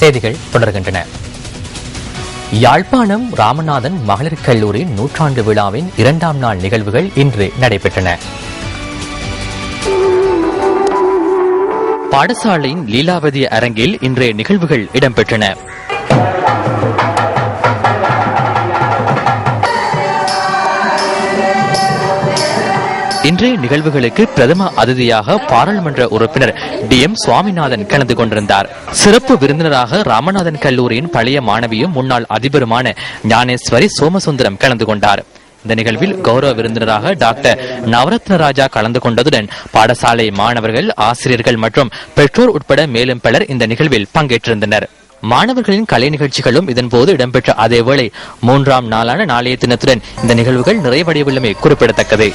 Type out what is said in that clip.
செய்திகள் தொடர்கின்றன. யாழ்ப்பாணம் ராமநாதன் மகளிர் கல்லூரி நூற்றாண்டு விழாவின் இரண்டாம் நாள் நிகழ்வுகள் இன்று நடைபெற்றன. பாடசாலையின் லீலாவதி அரங்கில் இன்றைய நிகழ்வுகள் இடம்பெற்றன. இன்றைய நிகழ்வுகளுக்கு பிரதம அதிதியாக பாராளுமன்ற உறுப்பினர் டி எம் சுவாமிநாதன் கலந்து கொண்டிருந்தார். சிறப்பு விருந்தினராக ராமநாதன் கல்லூரியின் பழைய மாணவியும் முன்னாள் அதிபருமான ஞானேஸ்வரி சோமசுந்தரம் கலந்து கொண்டார். இந்த நிகழ்வில் கௌரவ விருந்தினராக டாக்டர் நவரத்ன ராஜா கலந்து கொண்டதுடன் பாடசாலை மாணவர்கள் ஆசிரியர்கள் மற்றும் பெற்றோர் உட்பட மேலும் பலர் இந்த நிகழ்வில் பங்கேற்றிருந்தனர். மாணவர்களின் கலை நிகழ்ச்சிகளும் இதன்போது இடம்பெற்ற அதேவேளை மூன்றாம் நாளான நாளைய தினத்துடன் இந்த நிகழ்வுகள் நிறைவடையவுள்ளமை குறிப்பிடத்தக்கது.